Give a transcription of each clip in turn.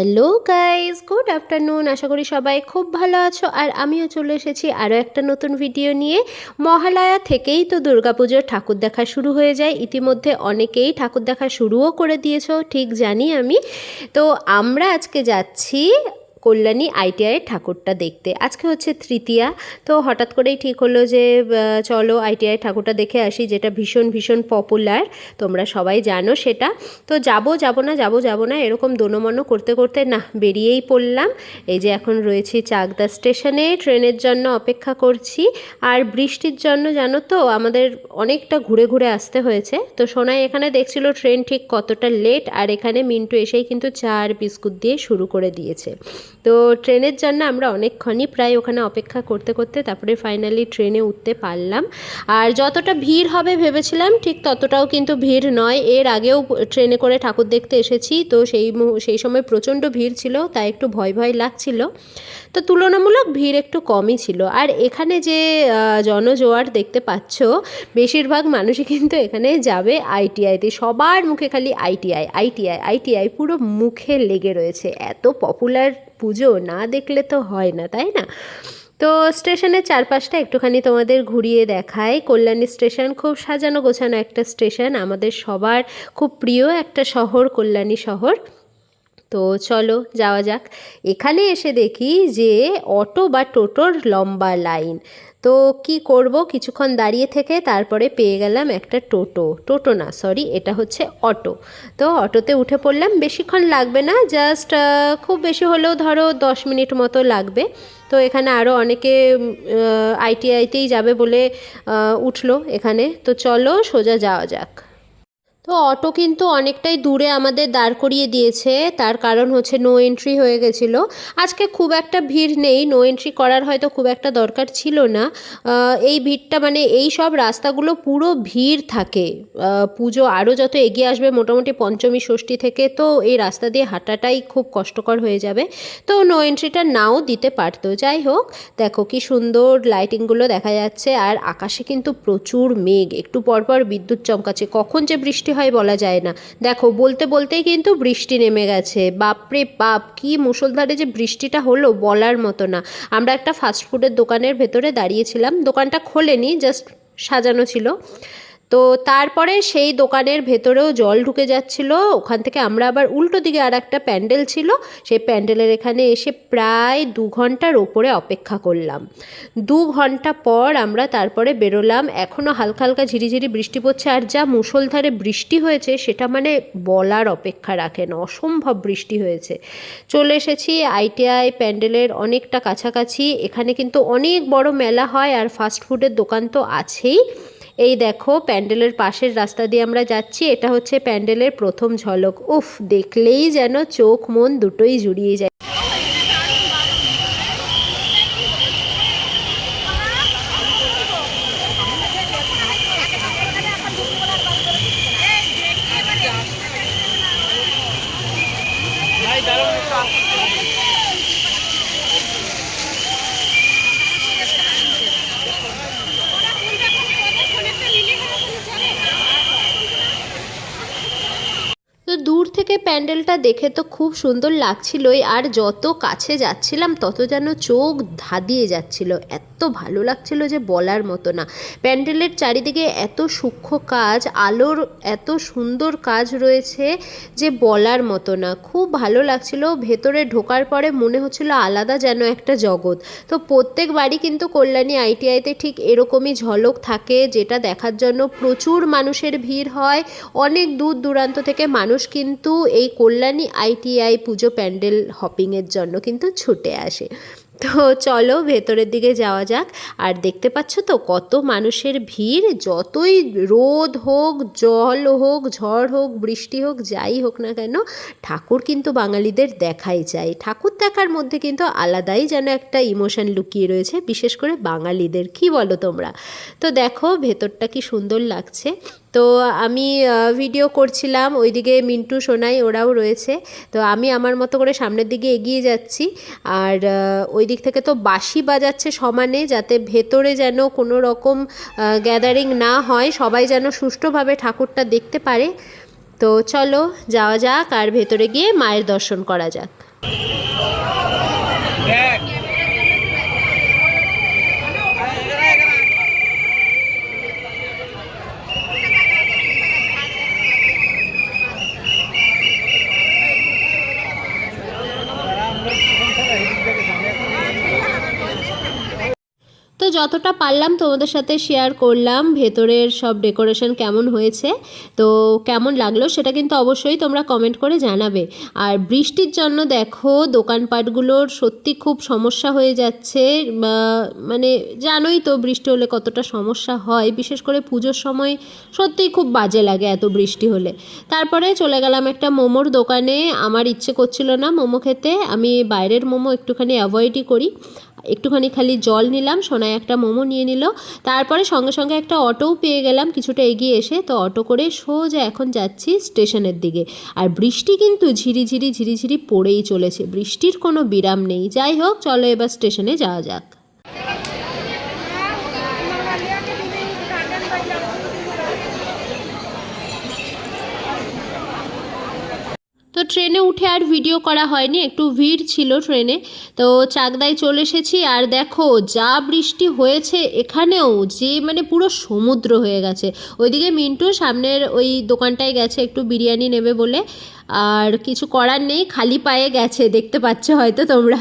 Hello guys good afternoon. আশা করি সবাই খুব ভালো আছো। আর আমিও চলে এসেছি আরও একটা নতুন ভিডিও নিয়ে। মহালয়া থেকেই তো দুর্গাপুজোর ঠাকুর দেখা শুরু হয়ে যায়। ইতিমধ্যে অনেকেই ঠাকুর দেখা শুরুও করে দিয়েছ, ঠিক জানি আমি। তো আমরা আজকে যাচ্ছি কল্যাণী আইটিআইয়ের ঠাকুরটা দেখতে। আজকে হচ্ছে তৃতীয়া, তো হঠাৎ করেই ঠিক হলো যে চলো আইটিআই ঠাকুরটা দেখে আসি, যেটা ভীষণ ভীষণ পপুলার তোমরা সবাই জানো সেটা। তো যাব যাব না, যাব যাব না, এরকম দোনোমনো করতে করতে না, বেরিয়েই পড়লাম। এই যে এখন রয়েছি চাকদা স্টেশনে, ট্রেনের জন্য অপেক্ষা করছি। আর বৃষ্টির জন্য জানো তো, আমাদের অনেকটা ঘুরে ঘুরে আসতে হয়েছে। তো সোনাই এখানে দেখছিল ট্রেন ঠিক কতটা লেট আর এখানে মিন্টু এসেই কিন্তু চা আর বিস্কুট দিয়ে শুরু করে দিয়েছে। তো ট্রেনের জন্য আমরা অনেকক্ষণই প্রায় ওখানে অপেক্ষা করতে করতে তারপরে ফাইনালি ট্রেনে উঠতে পারলাম। আর যতটা ভিড় হবে ভেবেছিলাম, ঠিক ততটাও কিন্তু ভিড় নয়। এর আগেও ট্রেনে করে ঠাকুর দেখতে এসেছি, তো সেই সেই সময় প্রচণ্ড ভিড় ছিল, তাই একটু ভয় ভয় লাগছিল। তো তুলনামূলক ভিড় একটু কমই ছিল। আর এখানে যে জনজোয়ার দেখতে পাচ্ছ, বেশিরভাগ মানুষই কিন্তু এখানে যাবে আইটিআইতে সবার মুখে খালি আইটিআই আইটিআই আইটিআই পুরো মুখে লেগে রয়েছে। এত পপুলার পুজো না দেখলে তো হয় না, তাই না? তো স্টেশনের চারপাশটা একটুখানি তোমাদের ঘুরিয়ে দেখায় কল্যাণী স্টেশন খুব সাজানো গোছানো একটা স্টেশন। আমাদের সবার খুব প্রিয় একটা শহর কল্যাণী শহর। তো চলো যাওয়া যাক। এখানে এসে দেখি যে অটো বা টোটোর লম্বা লাইন। তো কি করব? কিছুক্ষণ দাঁড়িয়ে থেকে তারপরে পেয়ে গেলাম একটা টোটো। টোটো না, সরি, এটা হচ্ছে অটো। তো অটোতে উঠে পড়লাম। বেশিক্ষণ লাগবে না, জাস্ট খুব বেশি হলেও ধরো দশ মিনিট মতো লাগবে। তো এখানে আরও অনেকে আইটিআইতেই যাবে বলে উঠল এখানে। তো চলো সোজা যাওয়া যাক। তো অটো কিন্তু অনেকটাই দূরে আমাদের দাঁড় করিয়ে দিয়েছে। তার কারণ হচ্ছে নো এন্ট্রি হয়ে গেছিল। আজকে খুব একটা ভিড় নেই। নো এন্ট্রি করার হয়তো খুব একটা দরকার ছিল না। এই ভিড়টা মানে এই সব রাস্তাগুলো পুরো ভিড় থাকে। পুজো আরও যত এগিয়ে আসবে, মোটামুটি পঞ্চমী, ষষ্ঠী থেকে তো এই রাস্তা দিয়ে হাঁটাটাই খুব কষ্টকর হয়ে যাবে। তো নো এন্ট্রিটা নাও দিতে পারতো। যাই হোক, দেখো কি সুন্দর লাইটিংগুলো দেখা যাচ্ছে। আর আকাশে কিন্তু প্রচুর মেঘ। একটু পরপর বিদ্যুৎ চমকাচ্ছে। কখন যে বৃষ্টি হয় বলা যায় না। দেখো, বলতে বলতেই কিন্তু বৃষ্টি নেমে গেছে। বাপরে বাপ, কি মুসলধারে যে বৃষ্টিটা হলো বলার মতো না। আমরা একটা ফাস্টফুডের দোকানের ভেতরে দাঁড়িয়েছিলাম। দোকানটা খোলেনি জাস্ট সাজানো ছিল। তো তারপরে সেই দোকানের ভেতরেও জল ঢুকে যাচ্ছিল। ওখান থেকে আমরা আবার উল্টো দিকে আর একটা প্যান্ডেল ছিল। সেই প্যান্ডেলের এখানে এসে প্রায় দু ঘণ্টার ওপরে অপেক্ষা করলাম। দু ঘণ্টা পর আমরা তারপরে বেরোলাম। এখনও হালকা হালকা ঝিরিঝিরি বৃষ্টি পড়ছে। আর যা মুষলধারে বৃষ্টি হয়েছে, সেটা মানে বলার অপেক্ষা রাখে না অসম্ভব বৃষ্টি হয়েছে। চলে এসেছি আইটিআই প্যান্ডেলের অনেকটা কাছাকাছি। এখানে কিন্তু অনেক বড় মেলা হয়। আর ফাস্টফুডের দোকান তো আছেই। এই দেখো, প্যান্ডেলের পাশের রাস্তা দিয়ে আমরা যাচ্ছি। এটা হচ্ছে প্যান্ডেলের প্রথম ঝলক। উফ, দেখলেই যেন চোখ মন দুটোই জুড়িয়ে যায় তো দূর থেকে প্যান্ডেলটা দেখে তো খুব সুন্দর লাগছিলই, আর যত কাছে যাচ্ছিলাম তত যেন চোখ ধাঁধিয়ে যাচ্ছিল। এত ভালো লাগছিল যে বলার মতো না। প্যান্ডেলের চারিদিকে এত সূক্ষ্ম কাজ, আলোর এত সুন্দর কাজ রয়েছে যে বলার মতো না। খুব ভালো লাগছিল, ভেতরে ঢোকার পরে মনে হচ্ছিল আলাদা যেন একটা জগৎ। তো প্রত্যেক বাড়ি কিন্তু কল্যাণী আইটিআইতে ঠিক এরকমই ঝলক থাকে, যেটা দেখার জন্য প্রচুর মানুষের ভিড় হয়। অনেক দূর দূরান্ত থেকে মানুষ কিন্তু এই কল্যাণী আইটিআই পুজো প্যান্ডেল হপিংয়ের জন্য কিন্তু ছুটে আসে। তো চলো ভেতরের দিকে যাওয়া যাক। আর দেখতে পাচ্ছ তো কত মানুষের ভিড়। যতই রোদ হোক, জল হোক, ঝড় হোক, বৃষ্টি হোক, যাই হোক না কেন, ঠাকুর কিন্তু বাঙালিদের দেখাই চাই ঠাকুর দেখার মধ্যে কিন্তু আলাদাই যেন একটা ইমোশন লুকিয়ে রয়েছে, বিশেষ করে বাঙালিদের। কি বলো তোমরা? তো দেখো ভেতরটা কি সুন্দর লাগছে। তো আমি ভিডিও করছিলাম, ওইদিকে মিন্টু, সোনাই ওরাও রয়েছে। তো আমি আমার মতো করে সামনের দিকে এগিয়ে যাচ্ছি। আর ওই দিক থেকে তো বাঁশি বাজাচ্ছে সমানে, যাতে ভেতরে যেন কোনো রকম গ্যাদারিং না হয়, সবাই যেন সুষ্ঠুভাবে ঠাকুরটা দেখতে পারে। তো চলো, যাওয়া যাক, আর ভেতরে গিয়ে মায়ের দর্শন করা যাক। যতটা পারলাম তোমাদের সাথে শেয়ার করলাম, ভেতরের সব ডেকোরেশন কেমন হয়েছে, তো কেমন লাগল সেটা কিন্তু অবশ্যই তোমরা কমেন্ট করে জানাবে। আর বৃষ্টির জন্য দেখো, দোকানপাটগুলোর সত্যি খুব সমস্যা হয়ে যাচ্ছে মানে জানোই তো বৃষ্টি হলে কতটা সমস্যা হয়, বিশেষ করে পুজোর সময় সত্যিই খুব বাজে লাগে এত বৃষ্টি হলে। তারপরে চলে গেলাম একটা মোমোর দোকানে, আমার ইচ্ছে করছিল না মোমো খেতে, আমি বাইরের মোমো একটুখানি অ্যাভয়েডই করি। একটুখানি খালি জল নিলাম সোনায় একটা মোমো নিয়ে নিল। তারপরে সঙ্গে সঙ্গে একটা অটোও পেয়ে গেলাম, কিছুটা এগিয়ে এসে। তো অটো করে সোজা এখন যাচ্ছি স্টেশনের দিকে। আর বৃষ্টি কিন্তু ঝিরিঝিরি ঝিরিঝিরি পড়েই চলেছে। বৃষ্টির কোনো বিরাম নেই। যাই হোক, চলো এবার স্টেশনে যাওয়া যাক। তো ট্রেনে উঠে আর ভিডিও করা হয়নি, একটু ভিড় ছিল ট্রেনে। তো চাকদায় চলে এসেছি, আর দেখো যা বৃষ্টি হয়েছে এখানেও, যে মানে পুরো সমুদ্র হয়ে গেছে। ওইদিকে মিন্টু সামনের ওই দোকানটায় গেছে একটু বিরিয়ানি নেবে বলে। আর কিছু করার নেই, খালি পায়ে গেছে, দেখতে পাচ্ছ হয়তো তোমরা।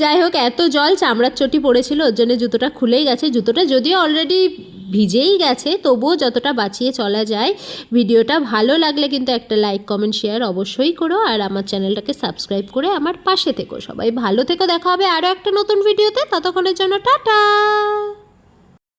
যাই হোক, এত জল চামড়ার চটি পড়েছিল, ওর জন্য জুতোটা খুলেই গেছে। জুতোটা যদিও অলরেডি ভিজেই গেছে, তবুও যতটা বাঁচিয়ে চলা যায়। ভিডিওটা ভালো লাগলে কিন্তু একটা লাইক কমেন্ট শেয়ার অবশ্যই করো। আর আমার চ্যানেলটাকে সাবস্ক্রাইব করে আমার পাশে থেকো। সবাই ভালো থেকো। দেখা হবে আরও একটা নতুন ভিডিওতে ততক্ষণের জন্য টাটা!